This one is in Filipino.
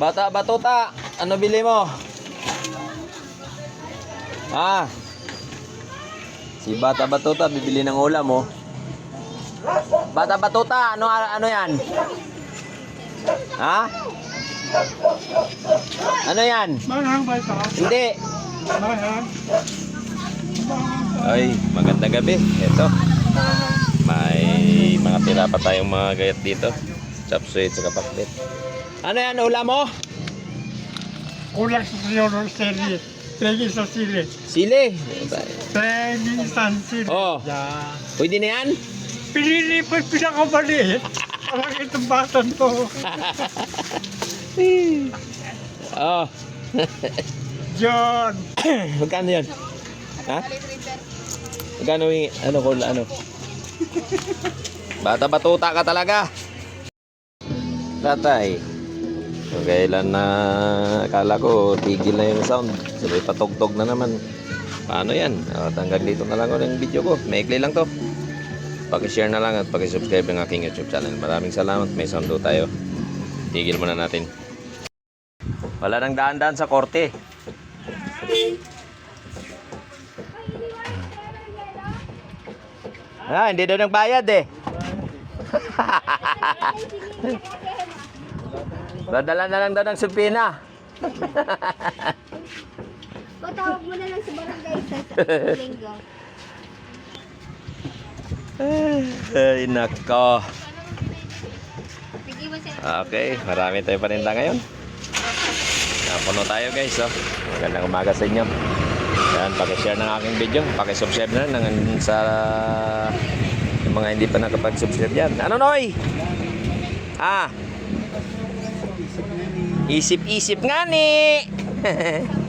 Bata Batuta, ano bili mo? Ah. Si Bata Batuta bibili ng ulam mo. Bata Batuta, ano ano 'yan? Ha? Ano 'yan? Manghang ba ito? Hindi. Manghang. Ay, magandang gabi. Ito. May mga tira pa tayong mga gayat dito. Chop suey at saka pakbet. Ano yan, ulam mo? Kulang sa ng sili. Pegi sa sili. Sili. Pegi sa sili. Oh. Yan. Pwede na yan? Pinilipat pinakamaliit. Parang itong batan to. Oh. John. Magkano yan? Ha? Magkano yung, ano ko, ano? Bata batuta ka talaga. Tatay. So, kailan na akala ko tigil na yung sound. Sabay patugtog na naman. Paano yan? At hanggang dito na lang ako ng video ko. Maikli lang to. Pakishare na lang at pakisubscribe ng aking YouTube channel. Maraming salamat. May sound tayo. Tigil muna natin. Wala nang daan-daan sa korte. Ah, hindi daw nagbayad eh. Dadala na lang daw ng supina. Patawag mo na lang sa barangay sa linggo. Ay, nako. Okay, marami tayo paninda ngayon. Napuno tayo guys, oh. Magandang umaga sa inyo. Yan, pakishare ng aking video. Pakisubscribe na ng sa mga hindi pa nakapag-subscribe yan. Ano, Noy? Ah. Isip-isip nga ni.